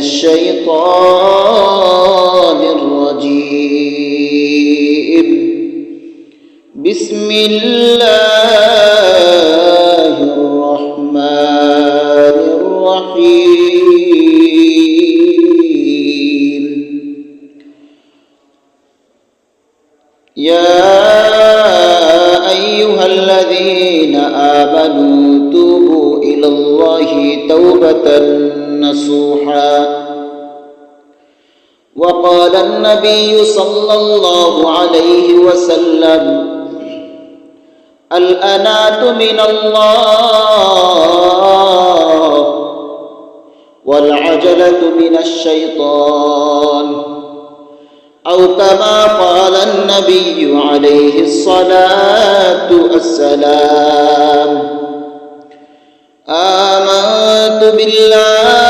الشيطان الرجيم. بسم الله الرحمن الرحيم يا ايها الذين امنوا توبوا إلى الله توبه نصوحا النبي صلى الله عليه وسلم. الانات من الله والعجلة من الشيطان. أو كما قال النبي عليه الصلاة والسلام. آمنت بالله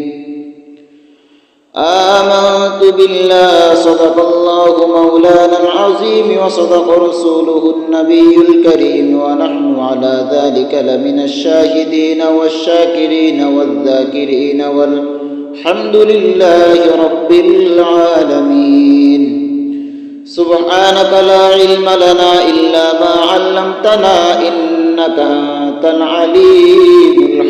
آمنت بالله صدق الله مولانا العظيم وصدق رسوله النبي الكريم ونحن على ذلك لمن الشاهدين والشاكرين والذاكرين والحمد لله رب العالمين سبحانك لا علم لنا إلا ما علمتنا إنك أنت العليم الحكيم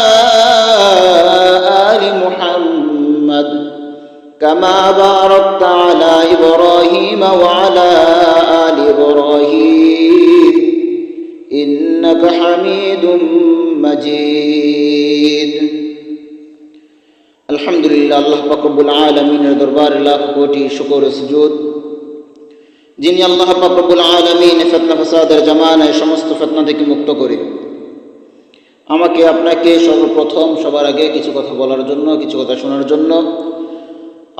كما باركت على ابراهيم وعلى ال ابراهيم انك حميد مجيد আলহামদুলিল্লাহ আল্লাহ পাকবুল আলমিনের দরবারে লাখ কোটি শুকর সুজুদ যিনি আল্লাহ পাকবুল আলমিন ফেতনা ফসাদের জামানায় সমস্ত ফেতনা থেকে মুক্ত করে আমাকে আপনাকে সর্বপ্রথম সবার আগে কিছু কথা বলার জন্য কিছু কথা শোনার জন্য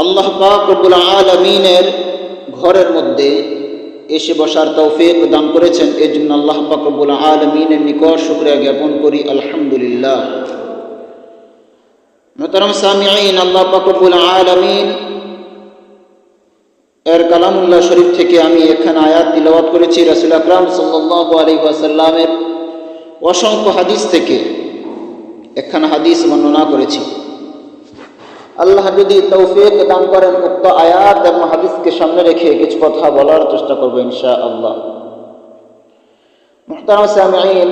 আল্লাহ পাক রব্বুল আলমিনের ঘরের মধ্যে এসে বসার তৌফিক দান করেছেন। এর জন্য আল্লাহ পাক রব্বুল আলমিনের নিকট শুক্রিয়া জ্ঞাপন করি। আলহামদুলিল্লাহ। মোহতারাম সামিয়াইন আল্লাহ পাক রব্বুল আলমিন এর কালামুল্লাহ শরীফ থেকে আমি এখানে আয়াত তিলাওয়াত করেছি। রাসুল আকরাম সাল্লাহ আলী ওয়াসাল্লামের অসংখ্য হাদিস থেকে একখানা হাদিস বর্ণনা করেছি। আল্লাহ যদি তৌফিক দান করেন উক্ত আয়াত এবং হাদিসকে সামনে রেখে কিছু কথা বলার চেষ্টা করব ইনশা আল্লাহ মুহতারাম সামিন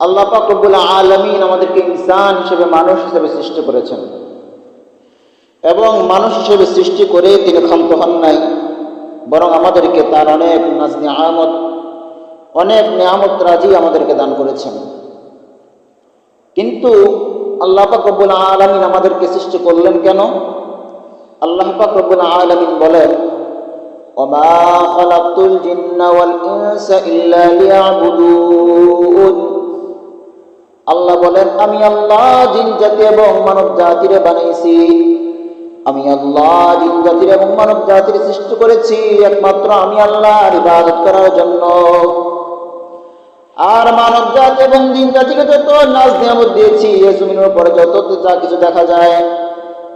আল্লাহ পাক রব্বুল আলমিন আমাদেরকে ইনসান হিসেবে মানুষ হিসেবে সৃষ্টি করেছেন। এবং মানুষ হিসেবে সৃষ্টি করে তিনি ক্ষান্ত হন নাই, বরং আমাদেরকে তার অনেক নাজ নিয়ামত, অনেক নিয়ামত রাজি আমাদেরকে দান করেছেন। কিন্তু আল্লাহ পাক রব্বুল আলমিন আমাদেরকে সৃষ্টি করলেন কেন আল্লাহ পাক রব্বুল আলমিন বলেন وما خلقت الجن والإنس إلا ليعبدون আল্লাহ বলেন আমি আল্লাহ জিন জাতি এবং মানব জাতিরে বানাইছি আমি আল্লাহ জিন জাতির এবং মানব জাতির সৃষ্টি করেছি একমাত্র আমি আল্লাহর ইবাদত করার জন্য আর মানব জাতি এবং দিন জাতিকে যত নাচ নিয়ামত দিয়েছি, এ জমিনের উপরে যত যা কিছু দেখা যায়,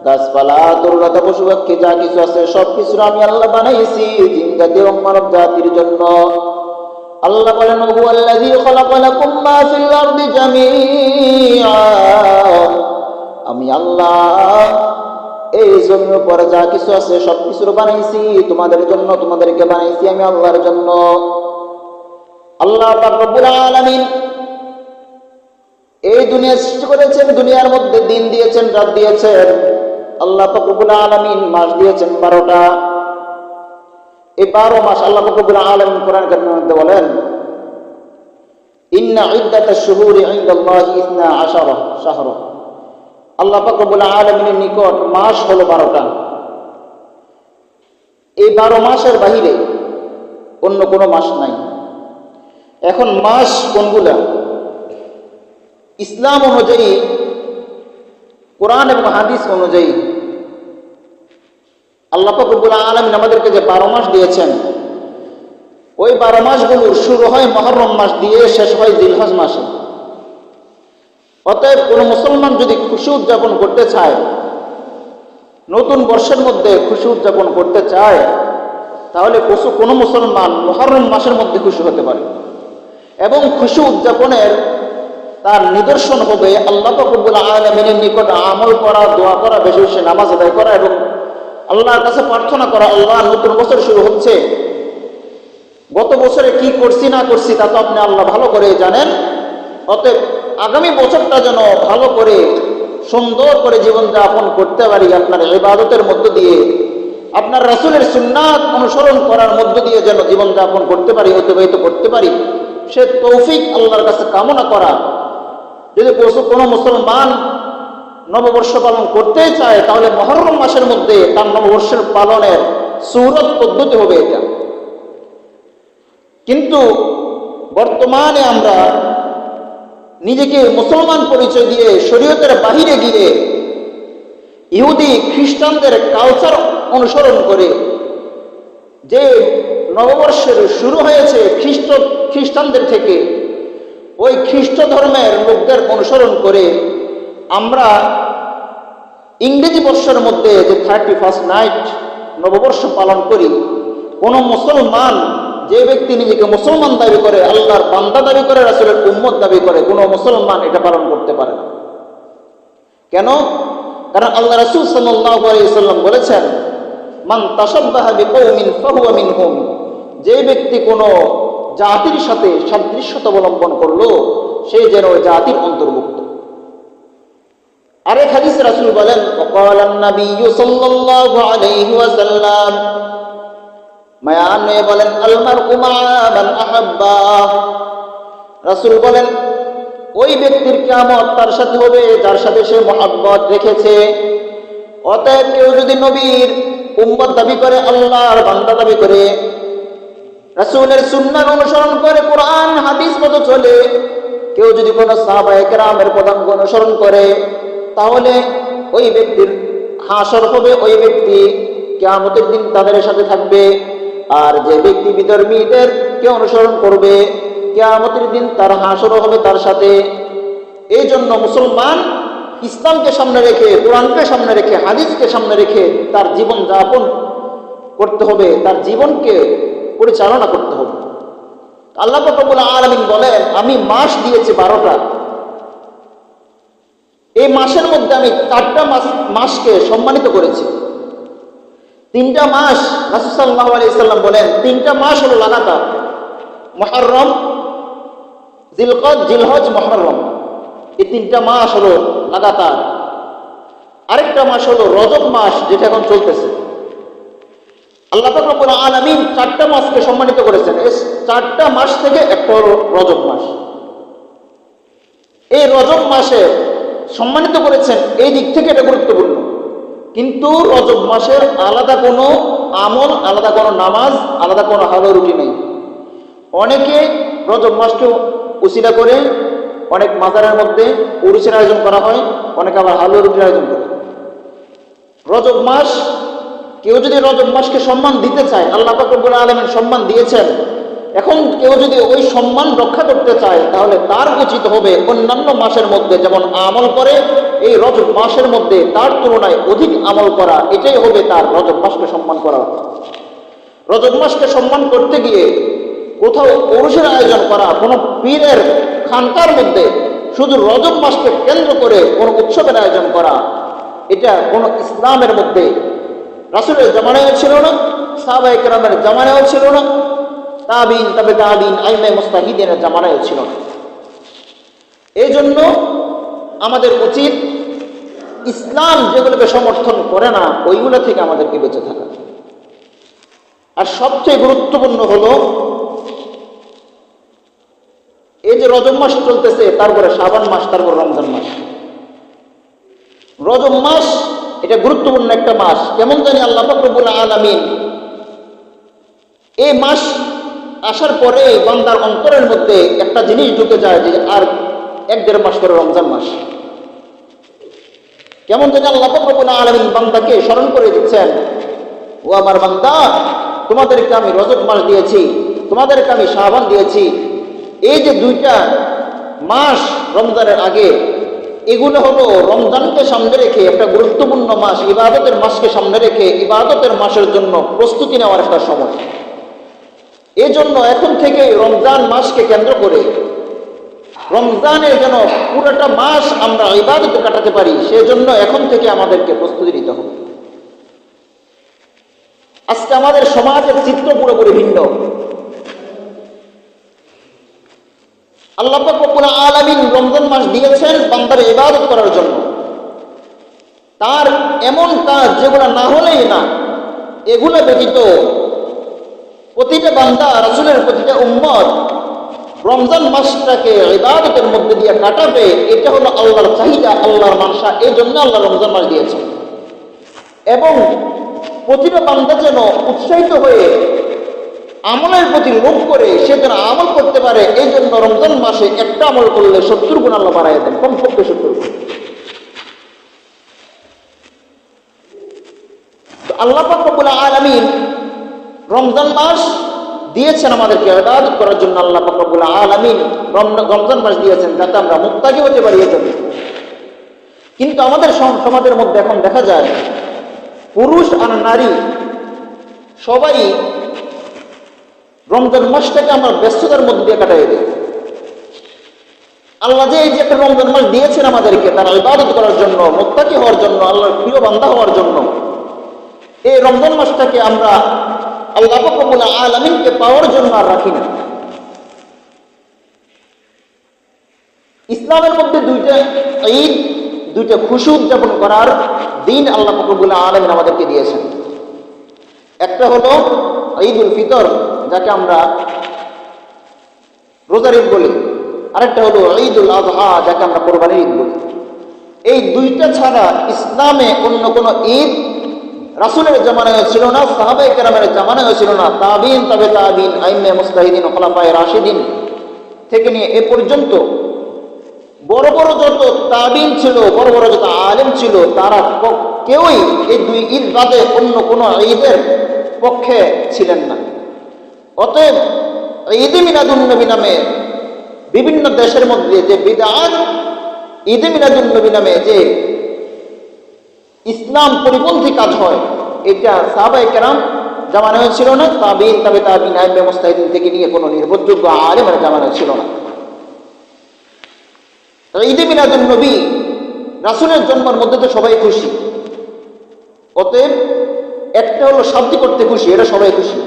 গাছপালা তরুলতা পশু যা কিছু আছে সব কিছু আমি আল্লাহ বানাইছি জিন জাতি এবং মানব জাতির জন্য। আল্লাহ বলেন হু আল্লাযী খালাকা লাকুম মা ফিল আরদি আমি আল্লাহ এই জমির উপরে যা কিছু আছে সব কিছুর বানাইছি, তোমাদের জন্য, তোমাদেরকে বানাইছি আমি আল্লাহর জন্য। আল্লাহ রব্বুল আলামিন এই দুনিয়া সৃষ্টি করেছেন, দুনিয়ার মধ্যে দিন দিয়েছেন, রাত দিয়েছেন। আল্লাহ পাক রব্বুল আলামিন মাস দিয়েছেন বারোটা। এই বারো মাস আল্লাহ ফকবুল আলম কোরআন কারিমের মধ্যে বলেন, ইন্না ইদ্দাতা শুহুরি ইনদাল্লাহি ইসনা আশারা শাহরা। আল্লাহ ফকবুল আলমিনের নিকট মাস হলো বারোটা। এই বারো মাসের বাহিরে অন্য কোনো মাস নাই। এখন মাস কোনগুলা? ইসলাম অনুযায়ী, কোরআন এবং হাদিস অনুযায়ী আল্লাহ ফকরবুল আলমিন আমাদেরকে যে বারো মাস দিয়েছেন, ওই বারো মাসগুলোর শুরু হয় মহরম মাস দিয়ে শেষ হয় জিলহজ মাসে। অতএব কোনো মুসলমান যদি খুশি উদযাপন করতে চায়, নতুন বর্ষের মধ্যে খুশি উদযাপন করতে চায়, তাহলে কোনো মুসলমান মহরম মাসের মধ্যে খুশি হতে পারে। এবং খুশি উদযাপনের তার নিদর্শন হবে আল্লাহ ফকরবুল আলমিনের নিকট আমল করা, দোয়া করা, বেশি বেশি নামাজ আদায় করা এবং আল্লাহর কাছে প্রার্থনা করা, আল্লাহ নতুন বছর শুরু হচ্ছে। গত বছরে কি করছি, না করছি, তা তো আপনি আল্লাহ ভালো করে জানেন। অতএব আগামী বছরটা যেন ভালো করে, সুন্দর করে জীবন যাপন করতে পারি আপনার ইবাদতের মধ্য দিয়ে, আপনার রাসুলের সুন্নাত অনুসরণ করার মধ্য দিয়ে যেন জীবন যাপন করতে পারি, অতিবাহিত করতে পারি। সে তৌফিক আল্লাহর কাছে কামনা করা। যদি কোনো মুসলমান নববর্ষ পালন করতে চায়, তাহলে মহরম মাসের মধ্যে তার নববর্ষের পালনের সৌরত পদ্ধতি হবে এটা। কিন্তু বর্তমানে আমরা নিজেকে মুসলমান পরিচয় দিয়ে শরীয়তের বাহিরে গিয়ে ইহুদি খ্রিস্টানদের কালচার অনুসরণ করে যে নববর্ষের শুরু হয়েছে খ্রিস্ট, খ্রিস্টানদের থেকে। ওই খ্রিস্ট ধর্মের লোকদের অনুসরণ করে আমরা ইংরেজি বর্ষের মধ্যে যে থার্টি ফার্স্ট নাইট নববর্ষ পালন করি, কোনো মুসলমান যে ব্যক্তি নিজেকে মুসলমান দাবি করে, আল্লাহর বান্দা দাবি করে আসলে উম্মত দাবি করে, কোনো মুসলমান এটা পালন করতে পারে না। কেন? কারণ আল্লাহ রাসুল সাল্লাম বলেছেন, মান তাসাব্বাহাবি কৌমিন ফাহুয়া মিনহুম। যে ব্যক্তি কোনো জাতির সাথে সাদৃশ্যতা অবলম্বন করলো সে যেন জাতির অন্তর্ভুক্ত আরেক হাদিস রাসূল বলেন وقال النبي صلى الله عليه وسلم মায়ান বলেন আল মারউ মা মান আহাব্বা রাসূল বলেন ওই ব্যক্তির কিয়ামত তার সাথে হবে যার সাথে সে মহাব্বত রেখেছে অতএব কেউ যদি নবীর উম্মত দাবি করে আল্লাহর বান্দা দাবি করে রাসূলের সুন্নাহ অনুসরণ করে কোরআন, হাদিস মতো চলে। কেউ যদি কোনো সাহাবায়ে কেরামের পদাঙ্ক অনুসরণ করে, তাহলে ওই ব্যক্তির হাসর হবে, ওই ব্যক্তি কেয়ামতের দিন তাদের সাথে থাকবে। আর যে ব্যক্তি বিধর্মীদের কে অনুসরণ করবে, কেয়ামতের দিন তার হাসরও হবে তার সাথে। এই জন্য মুসলমান ইসলামকে সামনে রেখে, কোরআনকে সামনে রেখে, হাদিসকে সামনে রেখে তার জীবন যাপন করতে হবে। তার জীবনকে পরিচালনা করতে হবে। আল্লাহ ফকবুল আলমিন বলেন, আমি মাস দিয়েছি বারোটা। এই মাসের মধ্যে আমি চারটা মাস, মাসকে সম্মানিত করেছি। তিনটা মাস রাসুসাল্লাহ আলাইসাল্লাম বলেন, তিনটা মাস হলো লাগাতার। মহরম জিলকদ, জিলহজ মহরম এই তিনটা মাস হলো লাগাতার। আরেকটা মাস হলো রজব মাস, যেটা এখন চলতেছে। আল্লাহ রব্বুল আলামিন চারটা মাসকে সম্মানিত করেছেন। এই চারটা মাস থেকে একটা হলো রজব মাস। এই রজব মাসে সম্মানিত করেছেন এই দিক থেকে এটা গুরুত্বপূর্ণ। কিন্তু রজব মাসের আলাদা কোনো আমল, আলাদা কোনো নামাজ, আলাদা কোনো হালো রুটি নেই। অনেকে রজব মাসকে উসিলা করে, অনেক মাজারের মধ্যে উরুসের আয়োজন করা হয়, অনেকে আবার হালুয়া রুটির আয়োজন করে। রজব মাস কেউ যদি রজব মাসকে সম্মান দিতে চায়, আল্লাহ ফাকরুল আলমের সম্মান দিয়েছেন, এখন কেউ যদি ওই সম্মান রক্ষা করতে চায়, তাহলে তার উচিত হবে অন্যান্য মাসের মধ্যে যেমন আমল করে, এই রজব মাসের মধ্যে তার তুলনায় অধিক আমল করা, এটাই হবে তার রজব মাসকে সম্মান করা। রজব মাসকে সম্মান করতে গিয়ে কোথাও পুরুষের আয়োজন করা, কোনো পীরের খানকার মধ্যে শুধু রজব মাসকে কেন্দ্র করে কোনো উৎসবের আয়োজন করা, এটা কোনো ইসলামের মধ্যে রাসুলের জামানায়ও ছিল না সাহাবাই কেরামের জামানায়ও ছিল না, তাবিন তবে তাবিন আইমে মুস্তাহিদিনের জামানায়ও ছিল না। এই জন্য আমাদের উচিত ইসলাম যেগুলোকে সমর্থন করে না, ওইগুলো থেকে আমাদেরকে বেঁচে থাকা। আর সবচেয়ে গুরুত্বপূর্ণ হলো, এই যে রজব মাস চলতেছে, তারপরে শ্রাবণ মাস, তারপর রমজান মাস। রজব মাস এটা গুরুত্বপূর্ণ একটা মাস। কেমন জানি আল্লাহ ফকরবুল আলমিন এই মাস আসার পরে বান্দার অন্তরের মধ্যে একটা জিনিস ঢুকে যায় যে আর এক দেড় মাস পরে রমজান মাস। কেমন জানি আল্লাহ ফকরবুল আলমিন বান্দাকে স্মরণ করে দিচ্ছেন, ও আমার বান্দা, তোমাদেরকে আমি রজত মাস দিয়েছি, তোমাদেরকে আমি শাহবান দিয়েছি। এই যে দুইটা মাস রমজানের আগে এগুলো হলো রমজানকে সামনে রেখে একটা গুরুত্বপূর্ণ মাস, ইবাদতের মাসকে সামনে রেখে ইবাদতের মাসের জন্য প্রস্তুতি নেওয়ার একটা সময়। এই জন্য এখন থেকে রমজান মাসকে কেন্দ্র করে রমজানের যেন পুরোটা মাস আমরা ইবাদতে কাটাতে পারি, সেজন্য এখন থেকে আমাদেরকে প্রস্তুতি নিতে হবে। আজকে আমাদের সমাজের চিত্র পুরোপুরি ভিন্ন। আল্লাহ রব্বুল আলামিন রমজান মাস দিয়েছেন বান্দার ইবাদত করার জন্য। তার এমন কাজ যেগুলো না হলেই না, এগুলো ব্যতীত প্রতিটা বান্দা, রাসুলের প্রতিটা উম্মত রমজান মাসটাকে ইবাদতের মধ্যে দিয়ে কাটাবে, এটা হলো আল্লাহর চাহিদা, আল্লাহর মানসা এই জন্য আল্লাহ রমজান মাস দিয়েছে এবং প্রতিটা বান্দা যেন উৎসাহিত হয়ে আমলের প্রতি লোভ করে সে যেন আমল করতে পারে, এই জন্য রমজান মাসে একটা আমল করলে সত্তর গুণ আল্লাহ বাড়াই দেন, কমপক্ষে সত্তর গুণ। আল্লাহ পাকুল আলমিন রমজান মাস দিয়েছেন আমাদেরকে ইবাদত করার জন্য, আল্লাহ পাকুল আলমিন রমজান মাস দিয়েছেন যাতে আমরা মুক্তাকি হতে পারি এই কিন্তু আমাদের সমাজের মধ্যে এখন দেখা যায়, পুরুষ আর নারী সবাই রমজান মাসটাকে আমরা ব্যস্ততার মধ্যে দিয়ে কাটাই দিই। আল্লাহ যে এই যে একটা রমজান মাস দিয়েছেন আমাদেরকে, তারা ইবাদত করার জন্য, মোত্তাকি হওয়ার জন্য, আল্লাহর প্রিয় বান্ধা হওয়ার জন্য, এই রমজান মাসটাকে আমরা আল্লাহ কবুল আলমিনকে পাওয়ার জন্য আর রাখি না। ইসলামের মধ্যে দুইটা ঈদ, দুইটা খুশি উদযাপন করার দিন আল্লাহ কবুল আলমিন আমাদেরকে দিয়েছেন। একটা হলো ঈদ উল ফিতর। যাকে আমরা রোজার ঈদ বলি। আরেকটা হলো ঈদ উল আজহা যাকে আমরা কোরবানির ঈদ বলি। এই দুইটা ছাড়া ইসলামে অন্য কোনো ঈদ রাসুলের জামানায় ছিল না সাহাবাই কেরামের জামানায় ছিল না। তাবিন, তবে তাবিন আইমে মুস্তাহিদিন, খোলাফায় রাশিদিন থেকে নিয়ে এ পর্যন্ত বড় বড় যত তাবিন ছিল, বড় বড় যত আলেম ছিল, তারা কেউই এই দুই ঈদ বাদে অন্য কোনো ঈদের পক্ষে ছিলেন না। অতএব ঈদে মিলাদুন্নবী নামে বিভিন্ন দেশের মধ্যে যে বিদাত ঈদে মিলাদুন্নবী নামে যে ইসলাম পরিপন্থী কাজ হয়, এটা সাহাবাই কেরাম জামানায় ছিল না, তাবিন তবে তাবিন আইন ব্যবস্থায় থেকে নিয়ে কোনো নির্ভরযোগ্য আলেমের জামানায় ছিল না। ঈদে মিলাদুল নবী রাসুলের জন্মের মধ্যে তো সবাই খুশি, অতএব একটা হলো শান্তি করতে খুশি, এটা সবাই খুশি।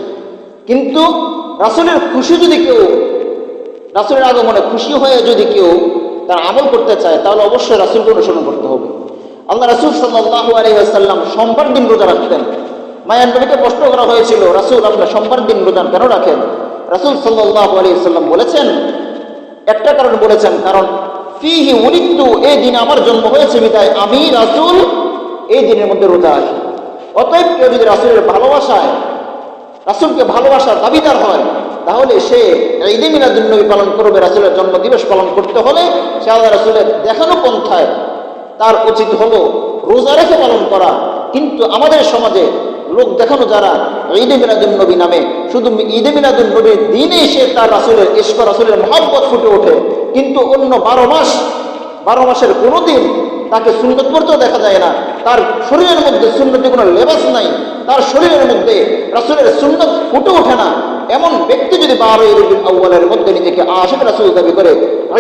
কিন্তু রাসুলের খুশি যদি কেউ, রাসুলের আগমনে খুশি হয়ে যদি কেউ তার আমল করতে চায়, তাহলে অবশ্যই রাসুলকে অনুসরণ করতে হবে। আল্লাহ রাসুল সাল্লাহ আলহিহাসাল্লাম সোমবার দিন রোজা রাখতেন। মায়ের নবীকে প্রশ্ন করা হয়েছিল, রাসুল, আপনার সোমবার দিন রোজা কেন রাখেন? রাসুল সাল্লাহ আলহিহাল্লাম বলেছেন, একটা কারণ বলেছেন, কারণ ফিহি উনিত্তু এই দিন আমার জন্ম হয়েছে বিদায়, আমি রাসুল এই দিনের মধ্যে রোজা আসি অতএব কেউ যদি রাসুলের ভালোবাসায় রাসুলকে ভালোবাসার দাবিদার হয়, তাহলে সে ঈদে মিলাদুন্নবী পালন করবে, রাসুলের জন্মদিবস পালন করতে হলে সে আল্লাহ রাসুলের দেখানো পন্থায় তার উচিত হলো রোজা রেখে পালন করা। কিন্তু আমাদের সমাজে লোক দেখানো যারা ঈদে মিলাদুন্নবী নামে, শুধু ঈদে মিলাদুন্নবীর দিনে সে তার রাসুলের ইস্ক রাসুলের মহব্বত ফুটে ওঠে। কিন্তু অন্য বারো মাস, বারো মাসের কোনো দিন তাকে সুন্নত করতেও দেখা যায় না। তার শরীরের মধ্যে সুন্নতি কোনো লেবাস নাই। তার শরীরের মধ্যে রাসুলের সুন্নত ফুটে ওঠে না। এমন ব্যক্তি যদি বারোই রবিউল আউ্বালের মধ্যে নিজেকে আশেখ রাসুল দাবি করে,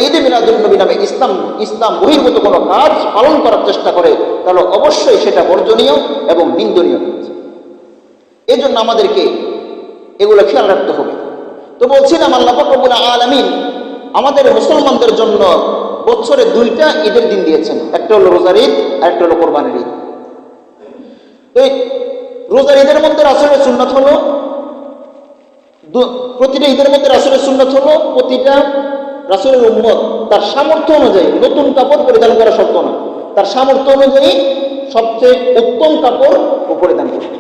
ঈদে মিলাদুল নবী নামে ইসলাম ইসলাম বহির্ভূত কোনো কাজ পালন করার চেষ্টা করে, তাহলে অবশ্যই সেটা বর্জনীয় এবং নিন্দনীয় এই জন্য আমাদেরকে এগুলো খেয়াল রাখতে হবে। তো বলছিলাম আল্লাহ ফকরবুল আলমিন, আমাদের মুসলমানদের জন্য বছরে দুইটা ঈদের দিন দিয়েছেন। একটা হলো রোজার ঈদ, আর একটা হলো কোরবানির ঈদ। এই রোজার ঈদের মধ্যে রাসুলের সুন্নত হলো প্রতিটা ঈদের মধ্যে রাসুলের সুন্নত হলো, প্রতিটা রাসুলের উম্মত তার সামর্থ্য অনুযায়ী নতুন কাপড় পরিধান করা সত্য না। তার সামর্থ্য অনুযায়ী সবচেয়ে উত্তম কাপড় ও পরিধান করবে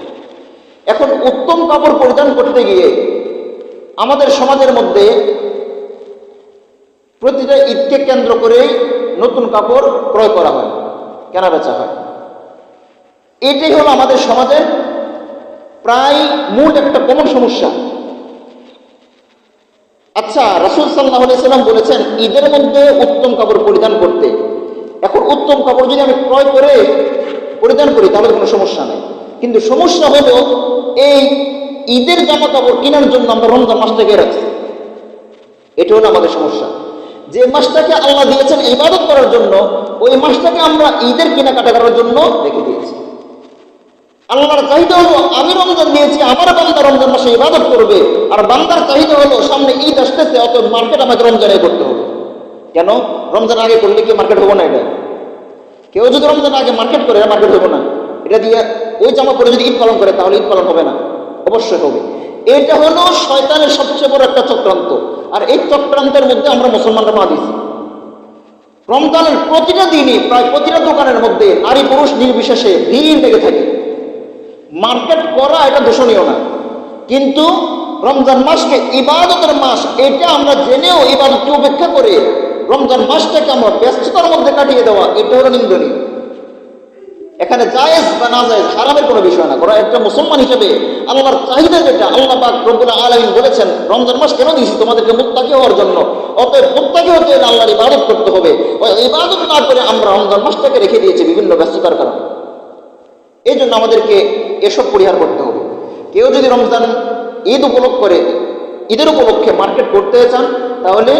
এখন উত্তম কাপড় পরিধান করতে গিয়ে আমাদের সমাজের মধ্যে প্রতিটা ঈদকে কেন্দ্র করেই নতুন কাপড় ক্রয় করা হয়, কেনা বেচা হয়। এটাই হলো আমাদের সমাজের প্রায় মূল একটা কমন সমস্যা। আচ্ছা রাসুল সাল্লাহ সাল্লাম বলেছেন, ঈদের মধ্যে উত্তম কাপড় পরিধান করতে। এখন উত্তম কাপড় যদি আমি ক্রয় করে পরিধান করি, তাহলে কোনো সমস্যা নেই। কিন্তু সমস্যা হলো, এই ঈদের জামা কাপড় কেনার জন্য আমরা রমজান মাসটাকে রাখছি এটা হলো আমাদের সমস্যা। যে মাসটাকে আল্লাহ দিয়েছেন ইবাদত করার জন্য, ওই মাসটাকে আমরা ঈদের কেনাকাটা করার জন্য রেখে দিয়েছি। আল্লাহর চাহিদা হলো, আমি রমজান দিয়েছি আমার বান্দা রমজান মাসে ইবাদত করবে, আর বান্দার চাহিদা হলো, সামনে ঈদ আসতেছে অত মার্কেট আমাকে রমজানে করতে হবে। কেন? রমজান আগে করলে কি মার্কেট হব না এটা? কেউ যদি রমজান আগে মার্কেট করে মার্কেট হব না। এটা দিয়ে ওই জামা পরে যদি ঈদ পালন করে, তাহলে ঈদ পালন হবে না। অবশ্যই হবে। এটা হলো শয়তানের সবচেয়ে বড় একটা চক্রান্ত। আর এই চক্রান্তের মধ্যে আমরা মুসলমানরা মা দিয়েছি। রমজানের প্রতিটা দিনই প্রায় প্রতিটা দোকানের মধ্যে নারী পুরুষ নির্বিশেষে ভিড় লেগে থাকে। মার্কেট করা এটা দূষণীয় না। কিন্তু রমজান মাসকে ইবাদতের মাস, এটা আমরা জেনেও ইবাদতকে উপেক্ষা করে রমজান মাসটাকে আমরা ব্যস্ততার মধ্যে কাটিয়ে দেওয়া, এটা হলো নিন্দনীয়। এখানে জায়েজ বা না জায়েজ হারামের কোনো বিষয় না। কারণ একটা মুসলমান হিসেবে আল্লাহর চাহিদা যেটা, আল্লাহ পাক রব্বুল আলামিন বলেছেন, রমজান মাস কেন দিয়েছি? তোমাদেরকে মুত্তাকি হওয়ার জন্য। অতএব মুত্তাকি হতে হলে আল্লাহর ইবাদত করতে হবে। ওই ইবাদত না করে আমরা রমজান মাসটাকে রেখে দিয়েছি বিভিন্ন ব্যস্ততার কারণে। এই জন্য আমাদেরকে এসব পরিহার করতে হবে। কেউ যদি রমজান ঈদ উপলক্ষ করে, ঈদের উপলক্ষে মার্কেট করতে চান, তাহলে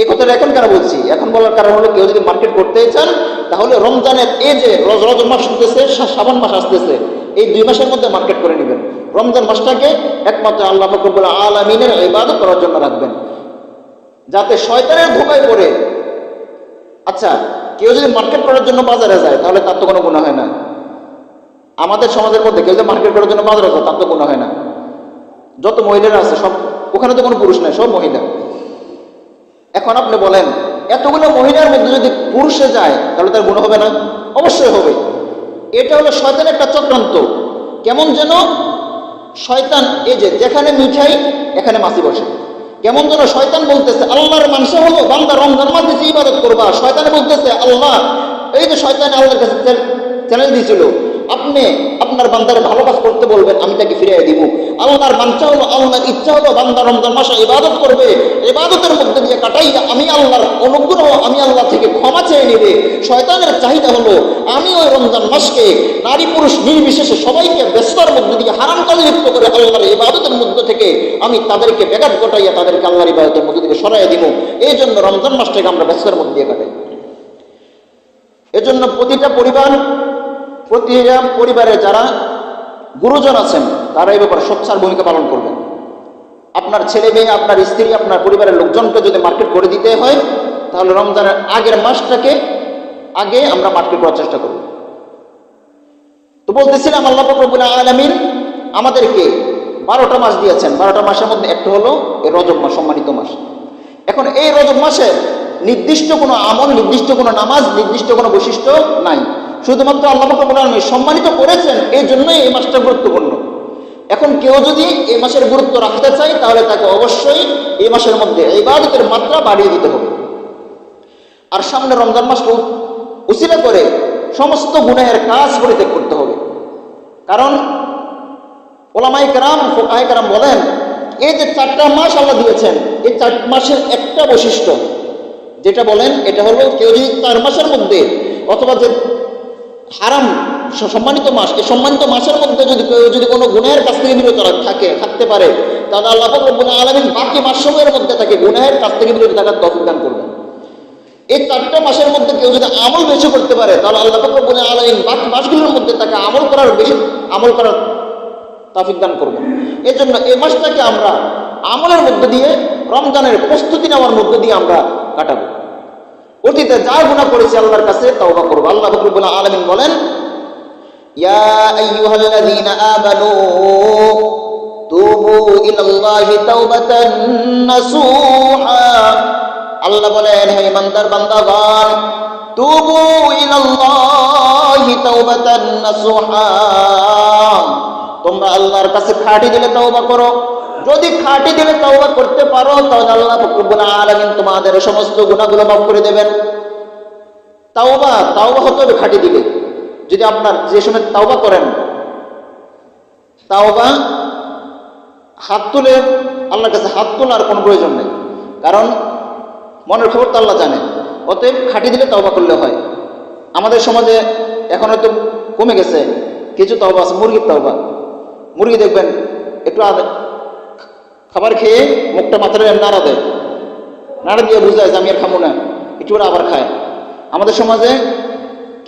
এই কথাটা এখন কেন বলছি? এখন বলার কারণ হলো কেউ যদি মার্কেট করতে চান, তাহলে রমজানের এই যে রজ রজ মাস আসতেছে শ্রাবণ মাস আসতেছে, এই দুই মাসের মধ্যে মার্কেট করে নেবেন। রমজান মাসটাকে একমাত্র আল্লাহ ফকরবুল আলমিনের ইবাদত করার জন্য রাখবেন। যাতে শয়তানের ধোকায় পড়ে। আচ্ছা কেউ যদি মার্কেট করার জন্য বাজারে যায়, তাহলে তার তো কোনো গুণা হয় না। আমাদের সমাজের মধ্যে কেউ যদি মার্কেট করার জন্য বাজারে যায়, তার তো গুণা হয় না। যত মহিলারা আছে, সব ওখানে তো কোনো পুরুষ নাই, সব মহিলা। এখন আপনি বলেন, এতগুলো মহিলার মধ্যে যদি পুরুষে যায়, তাহলে তার গুণ হবে না? অবশ্যই হবে। এটা হলো শয়তানের একটা চক্রান্ত। কেমন যেন শয়তান, এই যে যেখানে মিঠাই, এখানে মাছি বসে। কেমন যেন শয়তান বলতেছে, আল্লাহর মানুষ হলো, বান্দা রমজান মাস দিয়েছে ইবাদত করবা, শয়তানে বলতেছে, আল্লাহ, এই যে শয়তান আল্লাহর কাছে চ্যালেঞ্জ দিয়েছিল আপনি আপনার বান্দারে ভালো কাজ করতে বলবেন, আমি তাকে ফিরিয়ে দিব। আল্লাহর বাঞ্ছা হলো আল্লাহর ইচ্ছা হলো বান্দা রমজান মাসে ইবাদত করবে। ইবাদতের মধ্যে দিয়ে কাটাইয়া আমি আল্লাহর অনুগ্রহ, আমি আল্লাহ থেকে ক্ষমা চেয়ে নেবে। শয়তানের চাহিদা হলো, আমি ওই রমজান মাসকে নারী পুরুষ নির্বিশেষে সবাইকে ব্যস্ততার মধ্যে দিয়ে হারাম কাজে লিপ্ত করে আল্লাহর ইবাদতের মধ্যে থেকে আমি তাদেরকে বেগাত ঘটাইয়া তাদেরকে আল্লাহর ইবাদতের মধ্যে থেকে সরাইয়া দিব। এই জন্য রমজান মাসটাকে আমরা ব্যস্ততার মধ্যে দিয়ে কাটাই। এজন্য প্রতিটা পরিবার প্রতিটা পরিবারে যারা গুরুজন আছেন, তারা এই ব্যাপারে সোচ্চার ভূমিকা পালন করবেন। আপনার ছেলে মেয়ে, আপনার স্ত্রী, আপনার পরিবারের লোকজনকে যদি মার্কেট করে দিতে হয়, তাহলে রমজানের আগের মাসটাকে আগে আমরা মার্কেট করার চেষ্টা করব। তো বলতেছিলাম আল্লাহ ফকরবুল আলমিন আমাদেরকে বারোটা মাস দিয়েছেন। বারোটা মাসের মধ্যে একটা হলো এই রজব মাস, সম্মানিত মাস। এখন এই রজব মাসে নির্দিষ্ট কোনো আমল, নির্দিষ্ট কোনো নামাজ, নির্দিষ্ট কোনো বৈশিষ্ট্য নাই। শুধুমাত্র আল্লাহ আলমী সম্মানিত করেছেন, এই জন্যই এই মাসটা গুরুত্বপূর্ণ। এখন কেউ যদি এই মাসের গুরুত্ব রাখতে চায়, তাহলে তাকে অবশ্যই এই মাসের মধ্যে ইবাদতের মাত্রা বাড়িয়ে দিতে হবে। আর সামনে রমজান মাসকে উচিলা করে, সমস্ত গুনাহের কাজ পরিত্যাগ করতে হবে। কারণ ওলামাই কারাম ফোকাই কারাম বলেন, এই যে চারটা মাস আল্লাহ দিয়েছেন, এই চার মাসের একটা বৈশিষ্ট্য, যেটা বলেন, এটা হলো কেউ যদি চার মাসের মধ্যে অথবা যে হারাম সম্মানিত মাস। এই সম্মানিত মাসের মধ্যে যদি কেউ, যদি কোনো গুণের কাছ থেকে বিরত থাকে, থাকতে পারে, তাহলে আল্লাহ রব্বুল আলমিন বাকি মাস সময়ের মধ্যে তাকে গুণের কাছ থেকে বিরত থাকার তফিক দান করবেন। এই চারটা মাসের মধ্যে কেউ যদি আমল বেশি করতে পারে, তাহলে আল্লাহ রব্বুল আলমিন বাকি মাসগুলোর মধ্যে তাকে আমল করার বেশি, আমল করার তাফিক দান করবেন। এই জন্য এই মাসটাকে আমরা আমলের মধ্যে দিয়ে, রমজানের প্রস্তুতি নেওয়ার মধ্যে দিয়ে আমরা কাটাবো। অতীতে যা গুণা করেছি আল্লাহর কাছে তওবা করব। আল্লাহ ফকরুল আলমিন বলেন, ইয়া আইয়ুহাল্লাযীনা আমানু, তুবু ইলাল্লাহি তাওবাতান নাসুহা। আল্লাহ বলেন, হে ইমানদার বান্দাগণ, তুবু ইলাল্লাহি তাওবাতান নাসুহা। তোমরা আল্লাহর কাছে খাঁটি দিলে তওবা করো। যদি খাঁটি দিলে তওবা করতে পারো, তাহলে আল্লাহ রব্বুল আলামিন তোমাদের সমস্ত গুনাহগুলো মাফ করে দেবেন। তাওবা তাওবা হতে হবে খাঁটি দিলে। যদি আপনার যে সময় তাওবা করেন, তাওবা হাত তুলে আল্লাহর কাছে হাত তোলার কোনো প্রয়োজন নেই। কারণ মনের খবর তো আল্লাহ জানেন অতএব খাঁটি দিলে তওবা করলে হয়। আমাদের সমাজে এখন হয়তো কমে গেছে। কিছু তওবা আছে, মুরগির তওবা। মুরগি দেখবেন, একটু খাবার খেয়ে মুখটা মাথায় নাড়া দেয়। নাড়া দিয়ে বুঝায় যে আমি আর খাব না, একটু করে আবার খায়। আমাদের সমাজে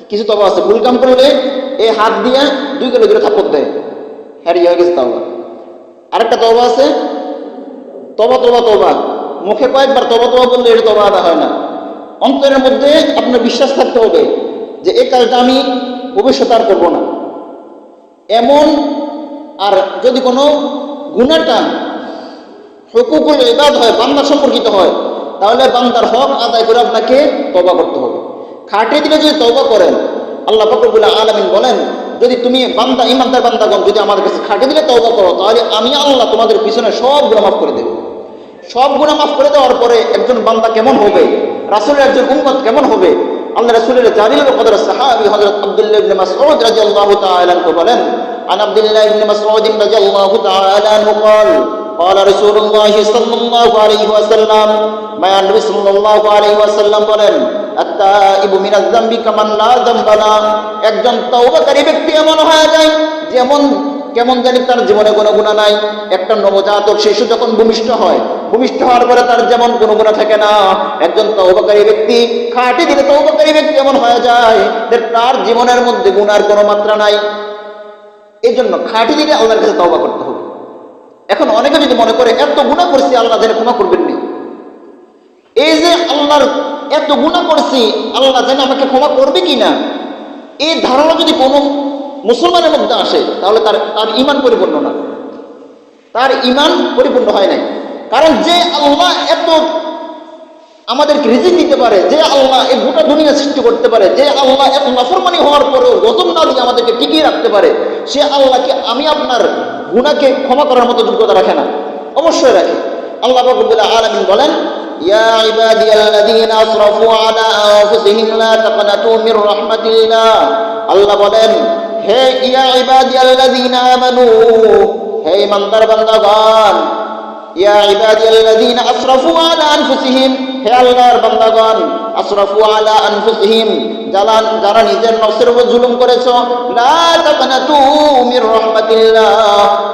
কিছু তবা আছে। ভুল কাম করলে এই হাত দিয়ে দুই কিলো দূরে থাপ্পর দেয়। হ্যাঁ ইয়ে হয়ে গেছে তবা। আরেকটা তবা আছে, তবা তবা তবা। মুখে কয়েকবার তবা তবা বললে এটা তবা আদা হয় না। অন্তরের মধ্যে আপনার বিশ্বাস থাকতে হবে যে এই কাজটা আমি ভবিষ্যতে আর করব না। এমন আর যদি কোনো গুণাটা হুকুকুল ইবাদ হয় বান্দা সম্পর্কিত হয় তাহলে বান্দার হক আদায় করে আপনাকে তবা করতে হবে খাটে দিলে যদি তবা করেন আল্লাহ ফকরবুল্লাহ আলমিন বলেন যদি তুমি বান্দা ইমানদার বান্দাগণ যদি আমার কাছে খাটে দিলে তবা করো তাহলে আমি আল্লাহ তোমাদের পিছনে সব গুণা মাফ করে দেবো সব গুণা মাফ করে দেওয়ার পরে একজন বান্দা কেমন হবে রাসূলের একজন উম্মত কেমন হবে আল্লাহ রাসূলের জালিল কদর সাহাবী হযরত আব্দুল্লাহ ইবনে মাসউদ রাদিয়াল্লাহু তাআলা আনহু বলেন عن عبد الله بن مسعود رضي الله تعالى عنه قال قال رسول الله صلى الله عليه وسلم ما النبي صلى الله عليه وسلم বলেন التائب من الذنب كمن لا ذنب له একজন তওবাকারী ব্যক্তি এমন হয়ে যায় যেমন কেমন জানি তার জীবনে কোনো গুণা নাই একটা নবজাতক শিশু যখন ভূমিষ্ঠ হয় ভূমিষ্ঠ হওয়ার পরে তার যেমন কোনো গুণা থাকে না একজন তৌবাকারী ব্যক্তি খাটি দিলে তৌবাকারী ব্যক্তি এমন হয়ে যায় যে তার জীবনের মধ্যে গুনার কোনো মাত্রা নাই এই জন্য খাটি দিলে আল্লাহর কাছে তওবা করতে হবে এখন অনেকে যদি মনে করে, এত গুণা করছি, আল্লাহ যেন ক্ষমা করবেন নি। এই যে আল্লাহর এত গুণা করছি, আল্লাহ যেন আমাকে ক্ষমা করবে কি না এই ধারণা যদি কোনো মুসলমানের মধ্যে আসে, তাহলে তার তার ইমান পরিপূর্ণ না। তার ইমান পরিপূর্ণ হয় নাই। কারণ যে আল্লাহ এত আমাদেরকে রিজিক দিতে পারে, যে আল্লাহ এই গোটা দুনিয়া সৃষ্টি করতে পারে, যে আল্লাহ এত নাফরমানি হওয়ার পরেও গজব না দিয়ে আমাদেরকে টিকিয়ে রাখতে পারে, সে আল্লাহকে আমি আপনার গুণাকে ক্ষমা করার মতো যোগ্যতা রাখে না। অবশ্যই রাখে। আল্লাহ রব্বুল আলামিন বলেন, ইয়া ইবাদিয়াল্লাযীনা আসরাফু আলা আনফুসিহিম লা তাকনাতু মির রাহমাতিল্লাহ। আল্লাহ বলেন, হে ইয়া ইবাদিয়াল্লাযীনা আমানু, হে ইমানদার বান্দাগণ, ইয়া ইবাদিয়াল্লাযীনা আসরাফু আলা আনফুসিহিম, হে আল্লাহর বান্দাগণ আসরাফু আলা আনফুসিহিম জালান যারা নিজের নফসের উপর জুলুম করেছ, লা তাকনাতু মির রাহমাতিল্লাহ।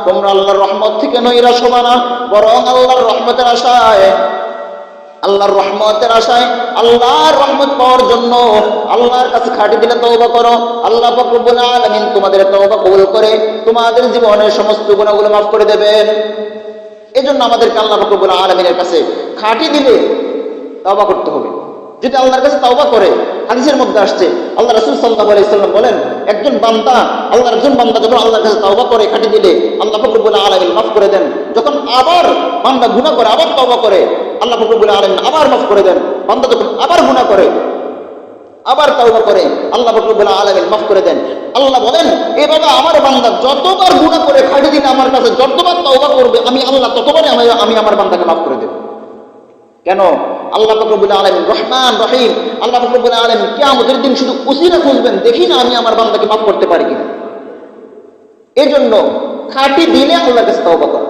তোমরা আল্লাহর রহমত থেকে নৈরাশ হবা না, বরং আল্লাহর রহমতের আশায়, আল্লাহর রহমতের আশায় আল্লাহর রহমত পাওয়ার জন্য আল্লাহর কাছে খাটি দিলে তওবা করো। আল্লাহ পাক রব্বুল আলামিন তোমাদের তওবা কবুল করে তোমাদের জীবনের সমস্ত গুনাহগুলো মাফ করে দেবেন। এই জন্য আমাদেরকে আল্লাহ ফকরবুল আলমিনের কাছে খাঁটি দিলে তাওবা করতে হবে। যদি আল্লাহর কাছে তাওবা করে, হাদিসের মধ্যে আসছে। আল্লাহ রসুল সাল্লাহ আলাইসাল্লাম বলেন, একজন বান্দা, আল্লাহর একজন বান্দা যখন আল্লাহর কাছে তাওবা করে, খাঁটি দিলে, আল্লাহ ফকরবুল আলমিন মাফ করে দেন। যখন আবার বান্দা গুণা করে, আবার তাওবা করে, আল্লাহ ফকরবুল আলমিন আবার মাফ করে দেন। বান্দা যখন আবার গুণা করে, আবার তাওবা করে, আল্লাহ ফকরবুল আলমিন মাফ করে দেন। আল্লাহ বলেন এভাবে আমার বান্দা যতবার গুণা করে, খাটি দিন আমার কাছে যতবার তাওবা করবে, আমি আল্লাহ ততবারই আমি আমার বান্দাকে মাফ করে দেব। কেন? আল্লাহ ফকরবুল আলমিন রহমান রহিম, আল্লাহ ফকরবুল কে আমাদের দিন শুধু উসিরা খুঁজবেন, দেখি না আমি আমার বান্দাকে মাফ করতে পারি কিনা। এই জন্য খাঁটি দিনে আল্লাহ কাছে তাওবা করা।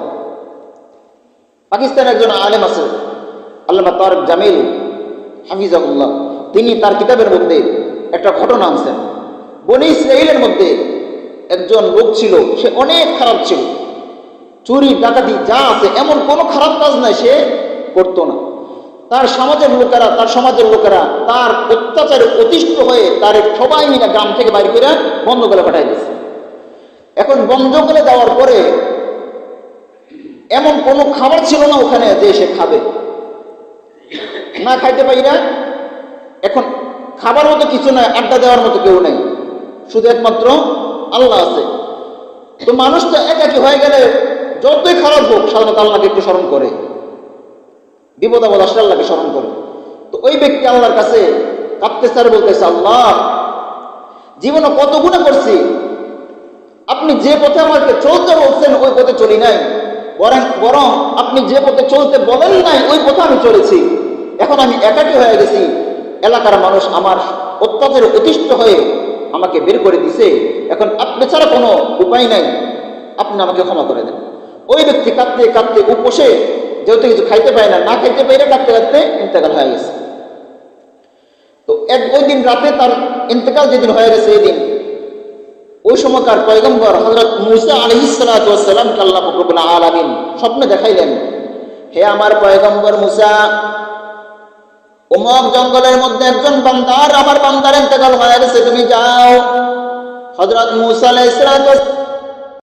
পাকিস্তানের একজন আলেম আছে, আল্লামা তারক জামিল, হাফিজাহুল্লাহ। তিনি তার কিতাবের মধ্যে একটা ঘটনা আনছেন। বনি ইসরায়েলের মধ্যে একজন লোক ছিল, সে অনেক খারাপ ছিল। চুরি, ডাকাতি যা আছে, এমন কোনো খারাপ কাজ নাই, সে করতো না। তার সমাজের লোকেরা, তার সমাজের লোকেরা তার অত্যাচারে অতিষ্ঠ হয়ে তার সবাই মিলে গ্রাম থেকে বাইর করে বন্ধ করে পাঠাই দিয়েছে। এখন বন্ধ করে দেওয়ার পরে এমন কোনো খাবার ছিল না ওখানে যে সে খাবে। না খাইতে পারি না এখন খাবার মতো কিছু নাই, আড্ডা দেওয়ার মতো কেউ নেই। শুধু একমাত্র আল্লাহ আছে। তো মানুষ তো একাকি হয়ে গেলে যতই খারাপ হোক সাধারণত আল্লাহকে একটু স্মরণ করে। বিপদ আপদ আসলে আল্লাহকে স্মরণ করে। তো ওই ব্যক্তি আল্লাহর কাছে কাঁপতে স্যার বলতেছে, আল্লাহ, জীবনে কত গুণা করছি। আপনি যে পথে আমাকে চলতে বলছেন, ওই পথে চলি নাই। বরং বরং আপনি যে পথে চলতে বলেন নাই, ওই পথে আমি চলেছি। এখন আমি একাকি হয়ে গেছি। এলাকার মানুষ আমার অত্যাচারে অতিষ্ঠ হয়ে আমাকে বের করে দিছে। এখন আপনি ছাড়া কোনো উপায় নাই। আপনি আমাকে ক্ষমা করে দেন। ওই ব্যক্তি কাঁদতে কাঁদতে উপসে যেহেতু কিছু খাইতে পারে না না খাইতে পারে কাঁদতে কাঁদতে ইন্তেকাল হয়ে গেছে। তো এক ওই দিন রাতে তার ইন্তেকাল যেদিন হয়ে গেছে এই দিন ওই সময়কার পয়গম্বর হজরত মুসা আলহিসালামকে আল্লাহ ফকরবুল আলমিন স্বপ্নে দেখাইলেন, হে আমার পয়গম্বর মুসা, উমক জঙ্গলের মধ্যে একজন বান্দার, আমার বান্দার ইন্তেকাল হয়ে গেছে, তুমি যাও। হজরত মুসা আলাইহিস